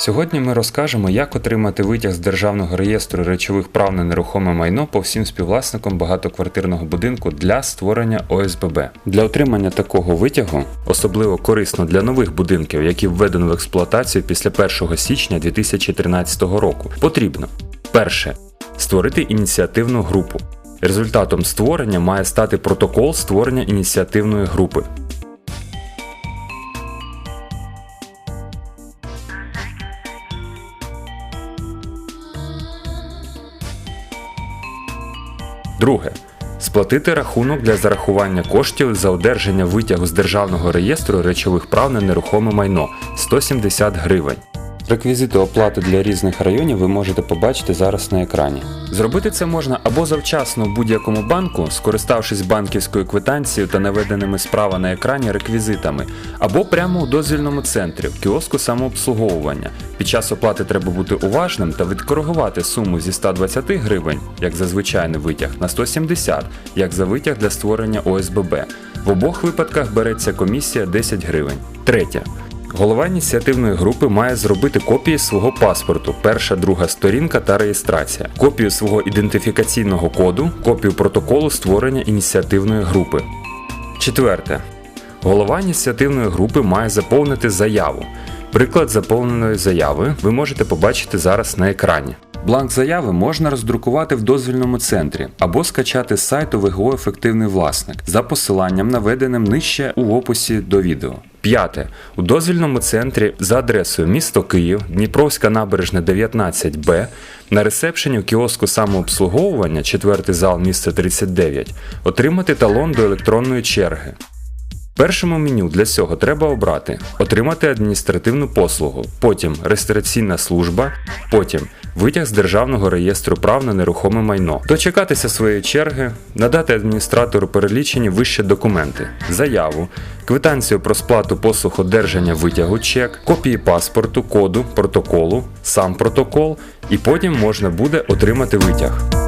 Сьогодні ми розкажемо, як отримати витяг з Державного реєстру речових прав на нерухоме майно по всім співвласникам багатоквартирного будинку для створення ОСББ. Для отримання такого витягу, особливо корисно для нових будинків, які введено в експлуатацію після 1 січня 2013 року, потрібно перше створити ініціативну групу. Результатом створення має стати протокол створення ініціативної групи. Друге. Сплатити рахунок для зарахування коштів за одержання витягу з Державного реєстру речових прав на нерухоме майно 170 гривень. Реквізити оплати для різних районів ви можете побачити зараз на екрані. Зробити це можна або завчасно в будь-якому банку, скориставшись банківською квитанцією та наведеними справа на екрані реквізитами, або прямо у дозвільному центрі в кіоску самообслуговування. Під час оплати треба бути уважним та відкоригувати суму зі 120 гривень, як за звичайний витяг, на 170, як за витяг для створення ОСББ. В обох випадках береться комісія 10 гривень. Третє. Голова ініціативної групи має зробити копії свого паспорту, перша, друга сторінка та реєстрація, копію свого ідентифікаційного коду, копію протоколу створення ініціативної групи. Четверте. Голова ініціативної групи має заповнити заяву. Приклад заповненої заяви ви можете побачити зараз на екрані. Бланк заяви можна роздрукувати в дозвільному центрі або скачати з сайту ВГО Ефективний власник за посиланням, наведеним нижче у описі до відео. П'яте. У дозвільному центрі за адресою місто Київ, Дніпровська набережна 19Б на ресепшені у кіоску самообслуговування, четвертий зал місто 39, отримати талон до електронної черги. Першому меню для цього треба обрати Отримати адміністративну послугу, потім реєстраційна служба, потім витяг з Державного реєстру прав на нерухоме майно, дочекатися своєї черги, надати адміністратору перелічені вище документи, заяву, квитанцію про сплату послуг одержання витягу чек, копії паспорту, коду, протоколу, сам протокол, і потім можна буде отримати витяг.